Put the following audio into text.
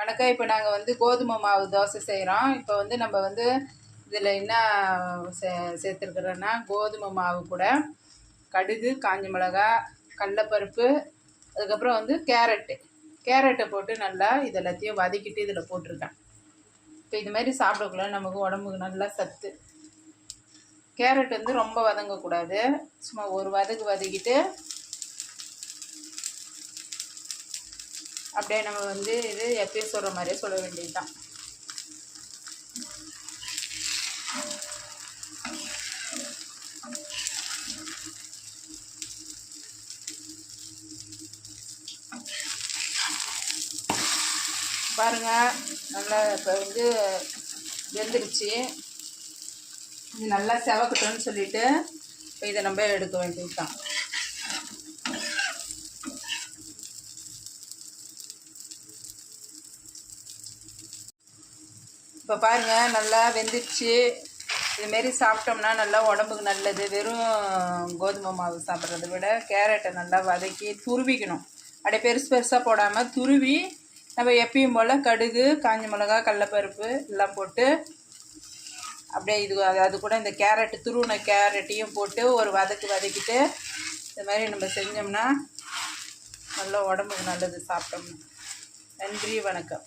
வணக்கம். இப்போ நாங்கள் வந்து கோதுமை மாவு தோசை செய்கிறோம் இப்போ வந்து நம்ம வந்து இதில் என்ன சே சேர்த்துருக்குறோன்னா கோதுமை மாவு கூட கடுகு காஞ்ச மிளகா கடலப்பருப்பு அதுக்கப்புறம் வந்து கேரட்டு. கேரட்டை போட்டு நல்லா இது எல்லாத்தையும் வதக்கிட்டு இதில் போட்டிருக்கேன். இப்போ இது மாதிரி சாப்பிடக்குள்ள நமக்கு உடம்புக்கு நல்லா சத்து. கேரட் வந்து ரொம்ப வதங்கக்கூடாது. சும்மா ஒரு வதக்கு வதக்கிட்டு அப்படியே நம்ம வந்து இது எப்பயும் சொல்கிற மாதிரியே சொல்ல வேண்டியது தான் பாருங்கள் நல்லா இப்போ வந்து வெந்துருச்சு. இது நல்லா செவக்கட்டும்னு சொல்லிவிட்டு இப்போ இதை நம்ம எடுக்க வேண்டியது தான் இப்போ பாருங்கள் நல்லா வெந்துடுச்சு இதுமாரி சாப்பிட்டோம்னா நல்லா உடம்புக்கு நல்லது. வெறும் கோதுமை மாவு சாப்பிட்றத விட கேரட்டை நல்லா வதக்கி துருவிக்கணும். அப்படியே பெருசு பெருசாக போடாமல் துருவி நம்ம எப்பயும் போல் கடுகு காஞ்ச மிளகா கடலப்பருப்பு எல்லாம் போட்டு அப்படியே இது அது அது கூட இந்த கேரட்டு துருவின கேரட்டையும் போட்டு ஒரு வதக்கு வதக்கிட்டு இது மாதிரி நம்ம செஞ்சோம்னா நல்லா உடம்புக்கு நல்லது சாப்பிட்டோம்னா. நன்றி வணக்கம்.